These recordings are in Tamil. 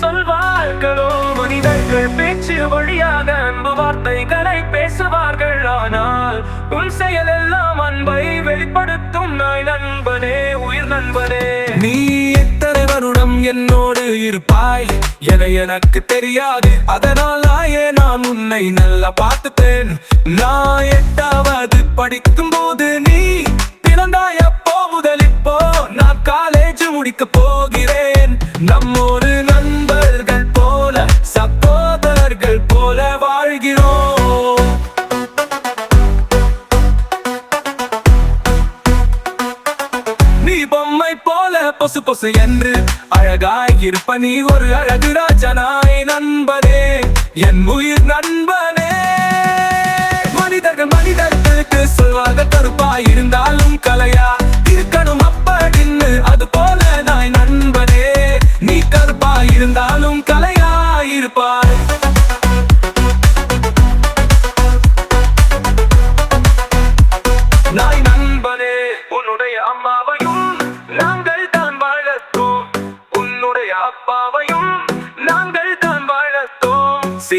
சொல்வார்களோ. மனிதர்கள் பேச்சு வழியாக அன்பு வார்த்தைகளை பேசுவார்கள். ஆனால் உன் செயல் எல்லாம் அன்பை வெளிப்படுத்தும் நாய் நண்பனே உயிர் நண்பனே. நீ இருப்பாய். என எனக்கு தெரியாது. அதனாலாயே நான் உன்னை நல்லா பார்த்துப்பேன். நான் எட்டாவது படிக்கும் போது நீ பிறந்தாய்? அப்போ முதல் இப்போ நான் காலேஜ் முடிக்க போகிறேன். நம்மோட பொசு பொசு என்று அழகாய் இருப்ப நீ ஒரு அழகு ராஜனாய் நண்பனே. என் உயிர் நண்பனே. மனிதர்கள் மனிதர்களுக்கு சொல்வாக கருப்பாய்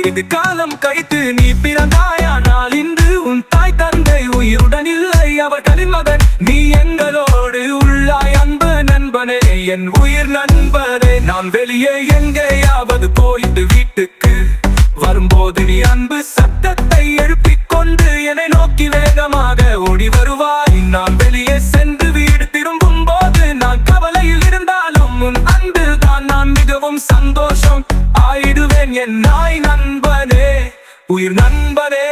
இது காலம் கைத்து நீ பிறந்தாயானால் இன்று உன் தாய் தந்தை உயிருடன் இல்லை. அவர்களின் மகன் நீ எங்களோடு உள்ளாய். அன்பு நண்பனே என் உயிர் நண்பனே நான் வெளியே எங்கேயாவது போயிட்டு வீட்டுக்கு வரும்போது நீ அன்பு உயிர் நண்பனே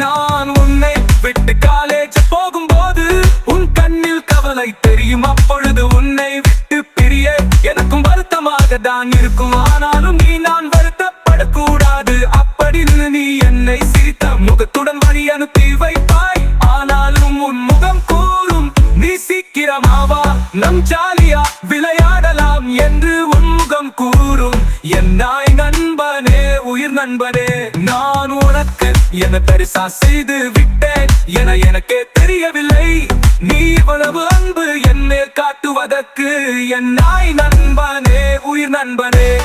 நான் உன்னை விட்டு காலேஜ் போகும்போது உன் கண்ணில் கவலை தெரியும். அப்பொழுது உன்னை விட்டு பிரிய எனக்கும் வருத்தமாக தான் இருக்கும். ஆனாலும் நீ நான் வருத்தப்படக்கூடாது. அப்படின்னு நீ என்னை சிரித்த முகத்துடன் வழி அனுப்பி வைப்பாய். ஆனாலும் உன் முகம் கூறும் நீ சீக்கிரமாவா? நம் ஜாலியா விளையாடலாம் என்று உன் முகம் கூறும். என் நாய் நண்பனே உயிர் நண்பனே நான் உனக்கு என்ன பெருசா செய்து விட்டேன். என எனக்கே தெரியவில்லை. நீ இவ்வளவு அன்பு என்னை காட்டுவதற்கு என் நாய் நண்பனே உயிர் நண்பனே.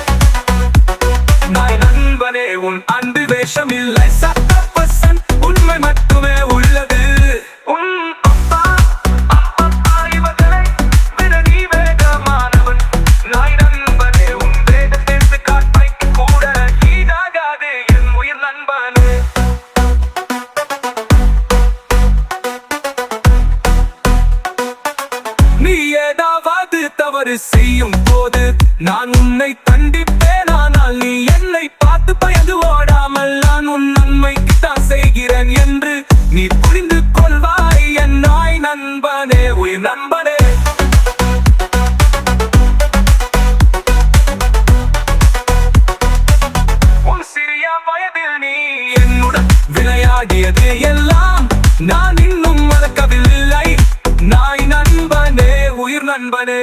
நாய் நண்பனே உன் அன்பு வேஷம் இல்லை சத்த பசன் உண்மை மட்டுமே போது. நான் உன்னை தண்டிப்பேன் ஆனால் நீ என்னை பார்த்து பயந்து ஓடாமல் நான் உன் நன்மைக்கு தான் செய்கிறேன் என்று நீ புரிந்து கொள்வாய் என் நாய் நண்பனே உயிர் நண்பனே. என்னுடன் விளையாடியது எல்லாம் நான் இன்னும் மறக்கவில்லை. நாய் நண்பனே உயிர் நண்பனே.